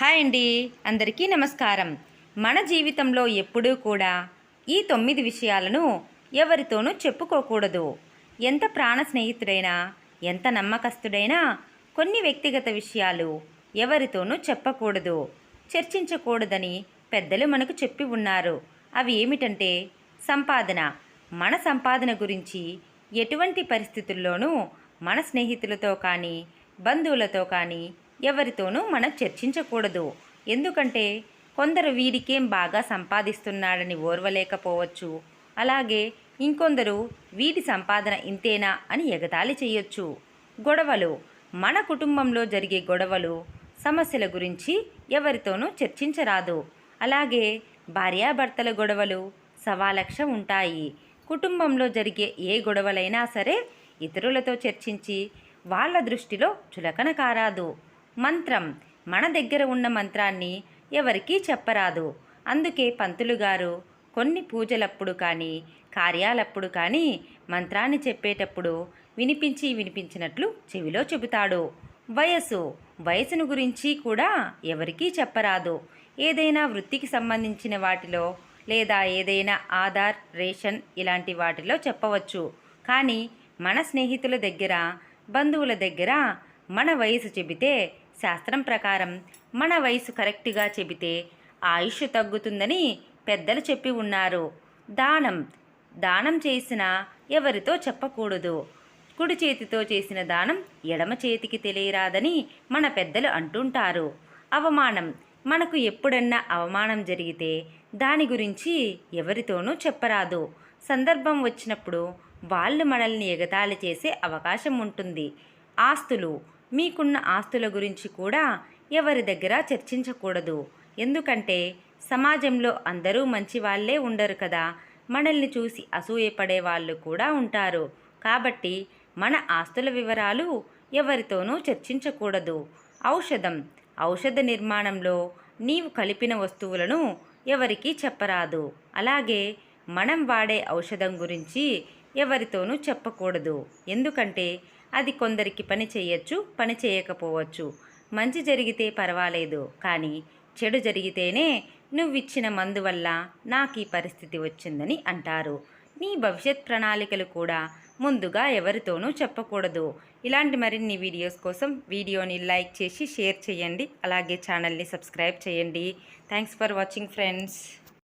Hi అండి. అందరికీ నమస్కారం. మన జీవితంలో ఎప్పుడూ కూడా ఈ తొమ్మిది విషయాలను ఎవరితోనూ చెప్పుకోకూడదు. ఎంత ప్రాణ స్నేహితుడైనా ఎంత నమ్మకస్తుడైనా కొన్ని వ్యక్తిగత విషయాలు ఎవరితోనూ చెప్పకూడదు. చర్చించకూడదని పెద్దలు మనకు చెప్పి ఉన్నారు. అవి ఏమిటంటే సంపాదన. మన సంపాదన గురించి ఎటువంటి పరిస్థితుల్లోనూ మన స్నేహితులతో కానీ బంధువులతో కానీ ఎవరితోనూ మనం చర్చించకూడదు. ఎందుకంటే కొందరు వీడికేం బాగా సంపాదిస్తున్నాడని ఓర్వలేకపోవచ్చు. అలాగే ఇంకొందరు వీడి సంపాదన ఇంతేనా అని ఎగతాళి చేయొచ్చు. గొడవలు మన కుటుంబంలో జరిగే గొడవలు సమస్యల గురించి ఎవరితోనూ చర్చించరాదు. అలాగే భార్యాభర్తల గొడవలు సవాలక్ష ఉంటాయి. కుటుంబంలో జరిగే ఏ గొడవలైనా సరే ఇతరులతో చర్చించి వాళ్ళ దృష్టిలో చులకన కారాదు. మంత్రం. మన దగ్గర ఉన్న మంత్రాన్ని ఎవరికీ చెప్పరాదు. అందుకే పంతులు గారు కొన్ని పూజలప్పుడు కానీ కార్యాలప్పుడు కానీ మంత్రాన్ని చెప్పేటప్పుడు వినిపించి వినిపించినట్లు చెవిలో చెబుతాడు. వయసు వయసును గురించి కూడా ఎవరికీ చెప్పరాదు. ఏదైనా వృత్తికి సంబంధించిన వాటిలో లేదా ఏదైనా ఆధార్ రేషన్ ఇలాంటి వాటిలో చెప్పవచ్చు. కానీ మన స్నేహితుల దగ్గర బంధువుల దగ్గర మన వయసు చెబితే శాస్త్రం ప్రకారం మన వయసు కరెక్ట్గా చెబితే ఆయుష్ తగ్గుతుందని పెద్దలు చెప్పి ఉన్నారు. దానం దానం చేసిన ఎవరితో చెప్పకూడదు. కుడి చేతితో చేసిన దానం ఎడమ చేతికి తెలియరాదని మన పెద్దలు అంటుంటారు. అవమానం మనకు ఎప్పుడన్నా అవమానం జరిగితే దాని గురించి ఎవరితోనూ చెప్పరాదు. సందర్భం వచ్చినప్పుడు వాళ్ళు మనల్ని ఎగతాళి చేసే అవకాశం ఉంటుంది. ఆస్తులు మీకున్న ఆస్తుల గురించి కూడా ఎవరి దగ్గర చర్చించకూడదు. ఎందుకంటే సమాజంలో అందరూ మంచి వాళ్ళే ఉండరు కదా. మనల్ని చూసి అసూయపడే వాళ్ళు కూడా ఉంటారు. కాబట్టి మన ఆస్తుల వివరాలు ఎవరితోనూ చర్చించకూడదు. ఔషధం. ఔషధ నిర్మాణంలో నీవు కలిపిన వస్తువులను ఎవరికీ చెప్పరాదు. అలాగే మనం వాడే ఔషధం గురించి ఎవరితోనూ చెప్పకూడదు. ఎందుకంటే అది కొందరికి పని చేయొచ్చు పని చేయకపోవచ్చు. మంచి జరిగితే పర్వాలేదు. కానీ చెడు జరిగితేనే నువ్విచ్చిన మందు వల్ల నాకు ఈ పరిస్థితి వచ్చిందని అంటారు. నీ భవిష్యత్ ప్రణాళికలు కూడా ముందుగా ఎవరితోనూ చెప్పకూడదు. ఇలాంటి మరిన్ని వీడియోస్ కోసం వీడియోని లైక్ చేసి షేర్ చేయండి. అలాగే ఛానల్ని సబ్స్క్రైబ్ చేయండి. Thanks for watching friends.